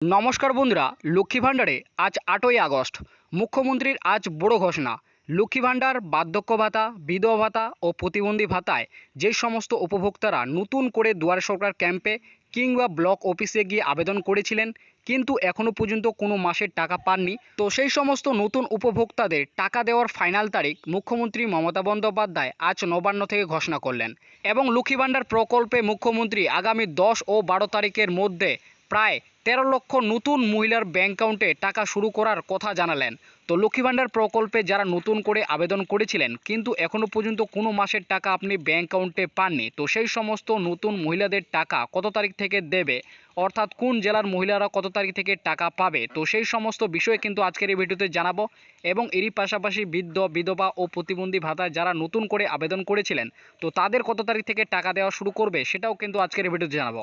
নমস্কার বন্ধুরা, লক্ষ্মী ভাণ্ডারে আজ আটই আগস্ট। মুখ্যমন্ত্রীর আজ বড় ঘোষণা। লক্ষ্মী ভাণ্ডার, বার্ধক্য ভাতা, বিধবা ভাতা ও প্রতিবন্ধী ভাতায় যে সমস্ত উপভোক্তারা নতুন করে দুয়ারে সরকার ক্যাম্পে কিংবা ব্লক অফিসে গিয়ে আবেদন করেছিলেন, কিন্তু এখনও পর্যন্ত কোনো মাসের টাকা পাননি। তো সেই সমস্ত নতুন উপভোক্তাদের টাকা দেওয়ার ফাইনাল তারিখ মুখ্যমন্ত্রী মমতা বন্দ্যোপাধ্যায় আজ নবান্ন থেকে ঘোষণা করলেন। এবং লক্ষ্মী ভাণ্ডার প্রকল্পে মুখ্যমন্ত্রী আগামী দশ ও বারো তারিখের মধ্যে প্রায় তেরো লক্ষ নতুন মহিলার ব্যাংক অ্যাকাউন্টে টাকা শুরু করার কথা জানালেন। তো লক্ষ্মী ভাণ্ডার প্রকল্পে যারা নতুন করে আবেদন করেছিলেন, কিন্তু এখনও পর্যন্ত কোনো মাসের টাকা আপনি ব্যাংক অ্যাকাউন্টে পাননি। তো সেই সমস্ত নতুন মহিলাদের টাকা কত তারিখ থেকে দেবে? অর্থাৎ কোন জেলার মহিলারা কত তারিখ থেকে টাকা পাবে? তো সেই সমস্ত বিষয়ে কিন্তু আজকের এই ভিডিওতে জানাব। এবং এরই পাশাপাশি বৃদ্ধ, বিধবা ও প্রতিবন্ধী ভাতায় যারা নতুন করে আবেদন করেছিলেন, তো তাদের কত তারিখ থেকে টাকা দেওয়া শুরু করবে সেটাও কিন্তু আজকের এই ভিডিওতে জানাব।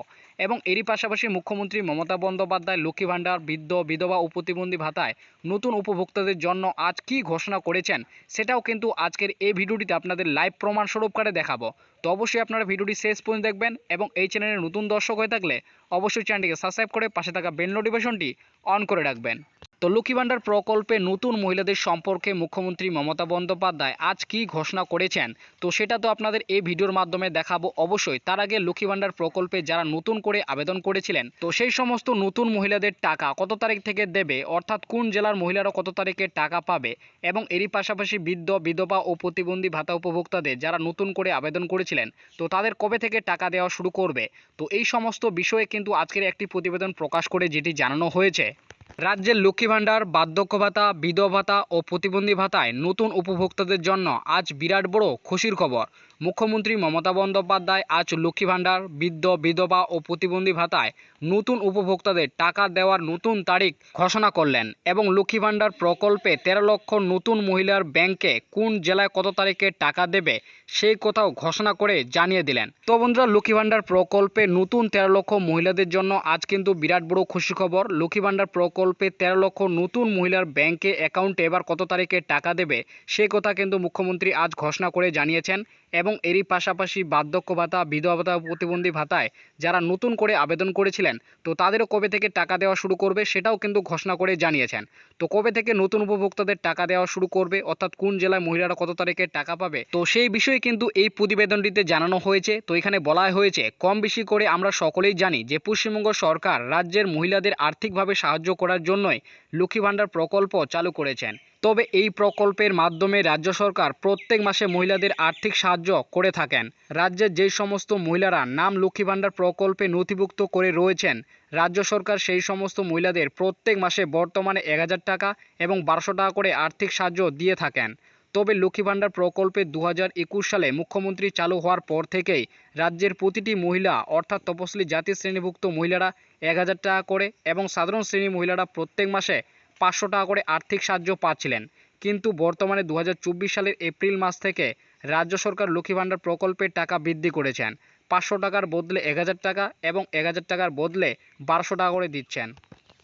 এবং এরই পাশাপাশি মুখ্যমন্ত্রী মমতা বন্দ্যোপাধ্যায়, লক্ষ্মী ভাণ্ডার, বৃদ্ধ, বিধবা ও প্রতিবন্ধী ভাতায় নতুন উপভোক্তাদের জন্য আজ কি ঘোষণা করেছেন, সেটাও কিন্তু আজকের এই ভিডিওটিতে আপনাদের লাইভ প্রমাণস্বরূপ করে দেখাবো। তো অবশ্যই আপনারা ভিডিওটি শেষ পর্যন্ত দেখবেন এবং এই চ্যানেলে নতুন দর্শক হয়ে থাকলে অবশ্যই চ্যানেলটিকে সাবস্ক্রাইব করে পাশে থাকা বেল নোটিফিকেশনটি অন করে রাখবেন। তো লক্ষ্মী ভাণ্ডার প্রকল্পে নতুন মহিলাদের সম্পর্কে মুখ্যমন্ত্রী মমতা বন্দ্যোপাধ্যায় আজ কী ঘোষণা করেছেন? তো সেটা তো আপনাদের এই ভিডিওর মাধ্যমে দেখাবো অবশ্যই। তার আগে লক্ষ্মী ভাণ্ডার প্রকল্পে যারা নতুন করে আবেদন করেছিলেন, তো সেই সমস্ত নতুন মহিলাদের টাকা কত তারিখ থেকে দেবে? অর্থাৎ কোন জেলার মহিলারা কত তারিখে টাকা পাবে? এবং এরই পাশাপাশি বৃদ্ধ, বিধবা ও প্রতিবন্ধী ভাতা উপভোক্তাদের যারা নতুন করে আবেদন করেছিলেন তো তাদের কবে থেকে টাকা দেওয়া শুরু করবে? তো এই সমস্ত বিষয়ে কিন্তু আজকের একটি প্রতিবেদন প্রকাশ করে যেটি জানানো হয়েছে। রাজ্যের লক্ষ্মী ভাণ্ডার, বার্ধক্য ভাতা, বিধবা ভাতা ও প্রতিবন্ধী ভাতায় নতুন উপভোক্তাদের জন্য আজ বিরাট বড় খুশির খবর। মুখ্যমন্ত্রী মমতা বন্দ্যোপাধ্যায় আজ লক্ষ্মী ভাণ্ডার, বৃদ্ধ, বিধবা ও প্রতিবন্ধী ভাতায় নতুন উপভোক্তাদের টাকা দেওয়ার নতুন তারিখ ঘোষণা করলেন এবং লক্ষ্মী ভাণ্ডার প্রকল্পে তেরো লক্ষ নতুন মহিলার ব্যাংকে কোন জেলায় কত তারিখে টাকা দেবে সেই কথাও ঘোষণা করে জানিয়ে দিলেন। তো বন্ধুরা, লক্ষ্মী ভাণ্ডার প্রকল্পে নতুন তেরো লক্ষ মহিলাদের জন্য আজ কিন্তু বিরাট বড় খুশি খবর। লক্ষ্মী ভাণ্ডার প্রকল্পে তেরো লক্ষ নতুন মহিলার ব্যাংকে অ্যাকাউন্টে এবার কত তারিখে টাকা দেবে সেই কথা কিন্তু মুখ্যমন্ত্রী আজ ঘোষণা করে জানিয়েছেন এবং এরই পাশাপাশি বার্ধক্য ভাতা বিধবা ভাতা প্রতিবন্ধী ভাতায় যারা নতুন করে আবেদন করেছিলেন, তো তাদেরও কবে থেকে টাকা দেওয়া শুরু করবে সেটাও কিন্তু ঘোষণা করে জানিয়েছেন। তো কবে থেকে নতুন উপভোক্তাদের টাকা দেওয়া শুরু করবে, অর্থাৎ কোন জেলায় মহিলারা কত তারিখে টাকা পাবে, তো সেই বিষয়ে কিন্তু এই প্রতিবেদনটিতে জানানো হয়েছে। তো এখানে বলা হয়েছে, কম বেশি করে আমরা সকলেই জানি যে পশ্চিমবঙ্গ সরকার রাজ্যের মহিলাদের আর্থিকভাবে সাহায্য করার জন্যই লক্ষ্মী ভাণ্ডার প্রকল্প চালু করেছেন। তবে এই প্রকল্পের মাধ্যমে রাজ্য সরকার প্রত্যেক মাসে মহিলাদের আর্থিক সাহায্য করে থাকেন। রাজ্যের যে সমস্ত মহিলারা নাম লক্ষ্মী ভাণ্ডার প্রকল্পে নথিভুক্ত করে রয়েছেন, রাজ্য সরকার সেই সমস্ত মহিলাদের প্রত্যেক মাসে বর্তমানে এক হাজার টাকা এবং বারোশো টাকা করে আর্থিক সাহায্য দিয়ে থাকেন। তবে লক্ষ্মী ভাণ্ডার প্রকল্পে দু হাজার একুশ সালে মুখ্যমন্ত্রী চালু হওয়ার পর থেকেই রাজ্যের প্রতিটি মহিলা, অর্থাৎ তপশিলি জাতি শ্রেণীভুক্ত মহিলারা এক হাজার টাকা করে এবং সাধারণ শ্রেণি মহিলারা প্রত্যেক মাসে পাঁচশো টাকা করে আর্থিক সাহায্য পাচ্ছিলেন। কিন্তু বর্তমানে দু হাজার চব্বিশ সালের এপ্রিল মাস থেকে রাজ্য সরকার লক্ষ্মী ভাণ্ডার প্রকল্পের টাকা বৃদ্ধি করেছেন। পাঁচশো টাকার বদলে এক হাজার টাকা এবং এক হাজার টাকার বদলে বারোশো টাকা করে দিচ্ছেন।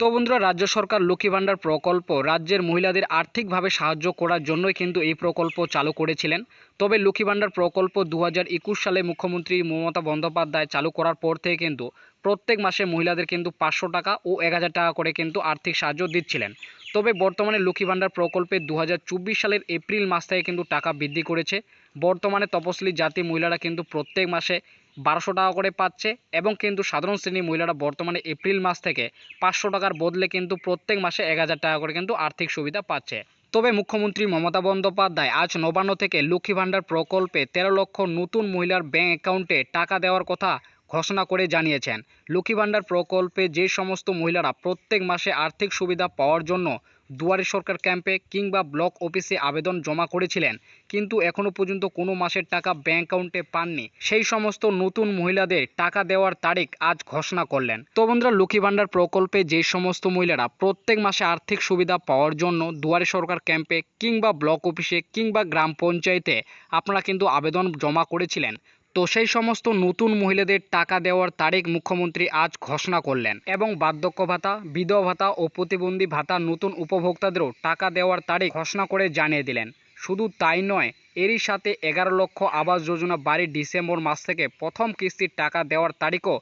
তো বন্ধুরা, রাজ্য সরকার লক্ষ্মী ভাণ্ডার প্রকল্প রাজ্যের মহিলাদের আর্থিকভাবে সাহায্য করার জন্যই কিন্তু এই প্রকল্প চালু করেছিলেন। তবে লক্ষ্মী ভাণ্ডার প্রকল্প দু হাজার একুশ সালে মুখ্যমন্ত্রী মমতা বন্দ্যোপাধ্যায় চালু করার পর থেকে কিন্তু প্রত্যেক মাসে মহিলাদের কিন্তু পাঁচশো টাকা ও এক হাজার টাকা করে কিন্তু আর্থিক সাহায্য দিচ্ছিলেন। তবে বর্তমানে লক্ষ্মী ভাণ্ডার প্রকল্পে দু হাজার চব্বিশ সালের এপ্রিল মাস থেকে কিন্তু টাকা বৃদ্ধি করেছে। বর্তমানে তপশিলি জাতি মহিলারা কিন্তু প্রত্যেক মাসে বারোশো টাকা করে পাচ্ছে এবং কিন্তু সাধারণ শ্রেণির মহিলারা বর্তমানে এপ্রিল মাস থেকে পাঁচশো টাকার বদলে কিন্তু প্রত্যেক মাসে এক হাজার টাকা করে কিন্তু আর্থিক সুবিধা পাচ্ছে। তবে মুখ্যমন্ত্রী মমতা বন্দ্যোপাধ্যায় আজ নবান্ন থেকে লক্ষ্মী ভাণ্ডার প্রকল্পে তেরো লক্ষ নতুন মহিলার ব্যাঙ্ক অ্যাকাউন্টে টাকা দেওয়ার কথা ঘোষণা করে জানিয়েছেন। লক্ষ্মী ভাণ্ডার প্রকল্পে যে সমস্ত মহিলারা প্রত্যেক মাসে আর্থিক সুবিধা পাওয়ার জন্য দুয়ারে সরকার ক্যাম্পে কিংবা ব্লক অফিসে আবেদন জমা করেছিলেন, কিন্তু এখনও পর্যন্ত কোনো মাসের টাকা ব্যাংক অ্যাকাউন্টে পাননি। সেই সমস্ত নতুন মহিলাদের টাকা দেওয়ার তারিখ আজ ঘোষণা করলেন। তো বন্ধুরা, লক্ষ্মী ভাণ্ডার প্রকল্পে যে সমস্ত মহিলারা প্রত্যেক মাসে আর্থিক সুবিধা পাওয়ার জন্য দুয়ারে সরকার ক্যাম্পে কিংবা ব্লক অফিসে কিংবা গ্রাম পঞ্চায়েতে আপনারা কিন্তু আবেদন জমা করেছিলেন। তো সেই সমস্ত নতুন মহিলাদের টাকা দেওয়ার তারিখ মুখ্যমন্ত্রী আজ ঘোষণা করলেন। এবং বার্ধক্য ভাতা, বিধবা ভাতা ও প্রতিবন্ধী ভাতা নতুন উপভোক্তাদেরও টাকা দেওয়ার তারিখ ঘোষণা করে জানিয়ে দিলেন। শুধু তাই নয়, এরই সাথে এগারো লক্ষ আবাস যোজনা বাড়ি ডিসেম্বর মাস থেকে প্রথম কিস্তির টাকা দেওয়ার তারিখও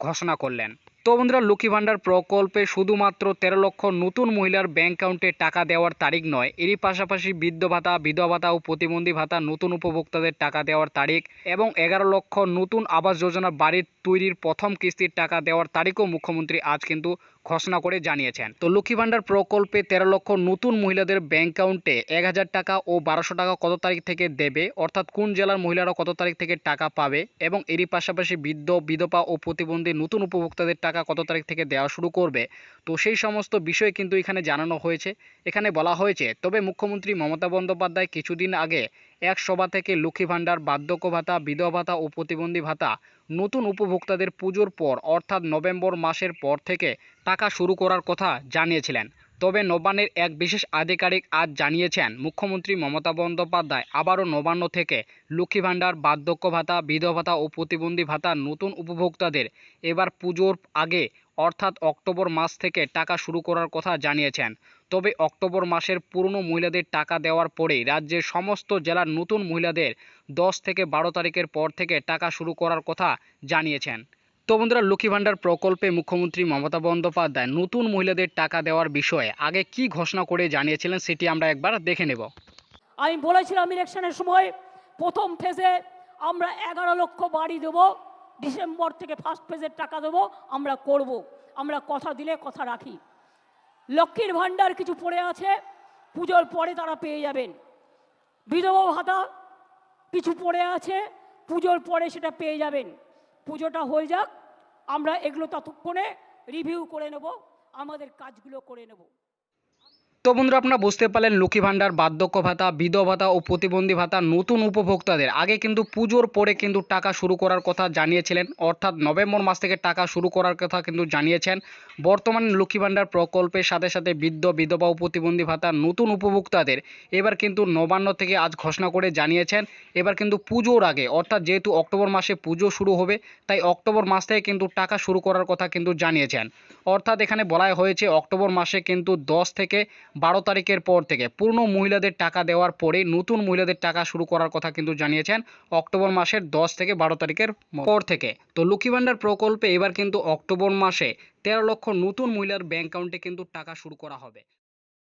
ঘোষণা করলেন। তো বন্ধুরা, লক্ষ্মী ভাণ্ডার প্রকল্পে শুধুমাত্র তেরো লক্ষ নতুন মহিলার ব্যাংক অ্যাকাউন্টে টাকা দেওয়ার তারিখ নয়, এরই পাশাপাশি বৃদ্ধ ভাতা, বিধবা ভাতা ও প্রতিবন্ধী ভাতা নতুন উপভোক্তাদের টাকা দেওয়ার তারিখ এবং এগারো লক্ষ নতুন আবাস যোজনা বাড়ির তৈরির প্রথম কিস্তির টাকা দেওয়ার তারিখও মুখ্যমন্ত্রী আজ কিন্তু ঘোষণা করে জানিয়েছেন। তো লক্ষ্মী ভাণ্ডার প্রকল্পে তেরো লক্ষ নতুন মহিলাদের ব্যাংক অ্যাকাউন্টে এক হাজার টাকা ও বারোশো টাকা কত তারিখ থেকে দেবে, অর্থাৎ কোন জেলার মহিলারা কত তারিখ থেকে টাকা পাবে এবং এরই পাশাপাশি বৃদ্ধ, বিধবা ও প্রতিবন্ধী নতুন উপভোক্তাদের টাকা কত তারিখ থেকে দেওয়া শুরু করবে? তো সেই সমস্ত বিষয় কিন্তু এখানে জানানো হয়েছে। এখানে বলা হয়েছে, তবে মুখ্যমন্ত্রী মমতা বন্দ্যোপাধ্যায় কিছুদিন আগে এক সভা থেকে লক্ষ্মী ভাণ্ডার, বার্ধক্য ভাতা, বিধবা ভাতা ও প্রতিবন্ধী ভাতা নতুন উপভোক্তাদের পুজোর পর, অর্থাৎ নভেম্বর মাসের পর থেকে টাকা শুরু করার কথা জানিয়েছিলেন। তবে নবান্নের এক বিশেষ আধিকারিক আজ জানিয়েছেন, মুখ্যমন্ত্রী মমতা বন্দ্যোপাধ্যায় আবারও নবান্ন থেকে লক্ষ্মী ভাণ্ডার, বার্ধক্য ভাতা, বিধবা ভাতা ও প্রতিবন্ধী ভাতা নতুন উপভোক্তাদের এবার পুজোর আগে, অর্থাৎ অক্টোবর মাস থেকে টাকা শুরু করার কথা জানিয়েছেন। তবে অক্টোবর মাসের পুরনো মহিলাদের টাকা দেওয়ার পরেই রাজ্যের সমস্ত জেলার নতুন মহিলাদের দশ থেকে বারো তারিখের পর থেকে টাকা শুরু করার কথা জানিয়েছেন। তো বন্ধুরা, লক্ষ্মী ভাণ্ডার প্রকল্পে মুখ্যমন্ত্রী মমতা বন্দ্যোপাধ্যায় নতুন মহিলাদের টাকা দেওয়ার বিষয়ে আগে কি ঘোষণা করে জানিয়েছিলেন সেটি আমরা একবার দেখে নেব। আমি বলেছিলাম ইলেকশনের সময় প্রথম ফেজে আমরা এগারো লক্ষ বাড়ি দেবো, ডিসেম্বর থেকে ফার্স্ট ফেজের টাকা দেবো, আমরা করব। আমরা কথা দিলে কথা রাখি। লক্ষ্মীর ভাণ্ডার কিছু পড়ে আছে, পুজোর পরে তারা পেয়ে যাবেন। বিধবা ভাতা কিছু পড়ে আছে, পুজোর পরে সেটা পেয়ে যাবেন। পুজোটা হয়ে যাক আমরা এগুলো ততক্ষণে রিভিউ করে নেব আমাদের কাজগুলো করে নেব। তো বন্ধুরা আপনারা বুঝতে পারলেন, লক্ষ্মী ভাণ্ডার, বার্ধক্য ভাতা, বিধবা ভাতা ও প্রতিবন্ধী ভাতা নতুন উপভোক্তাদের। আগে কিন্তু পুজোর পরে কিন্তু টাকা শুরু করার কথা জানিয়েছিলেন, অর্থাৎ নভেম্বর মাস থেকে টাকা শুরু করার কথা কিন্তু জানিয়েছেন। বর্তমানে লক্ষ্মী ভাণ্ডার প্রকল্পের সাথে সাথে বৃদ্ধ, বিধবা ও প্রতিবন্ধী ভাতা নতুন উপভোক্তাদের এবার কিন্তু নবান্ন থেকে আজ ঘোষণা করে জানিয়েছেন, এবার কিন্তু পুজোর আগে, অর্থাৎ যেহেতু অক্টোবর মাসে পুজো শুরু হবে, তাই অক্টোবর মাস থেকে কিন্তু টাকা শুরু করার কথা কিন্তু জানিয়েছেন। অর্থাৎ এখানে বলা হয়েছে, অক্টোবর মাসে কিন্তু দশ থেকে বারো তারিখের পর থেকে। পূর্ণ মহিলাদের টাকা দেওয়ার পরে নতুন মহিলাদের টাকা শুরু করার কথা কিন্তু জানিয়েছেন অক্টোবর মাসের দশ থেকে বারো তারিখের পর থেকে। তো লক্ষ্মী ভান্ডার প্রকল্পে এবার কিন্তু অক্টোবর মাসে তেরো লক্ষ নতুন মহিলার ব্যাংক অ্যাকাউন্টে কিন্তু টাকা শুরু করা হবে।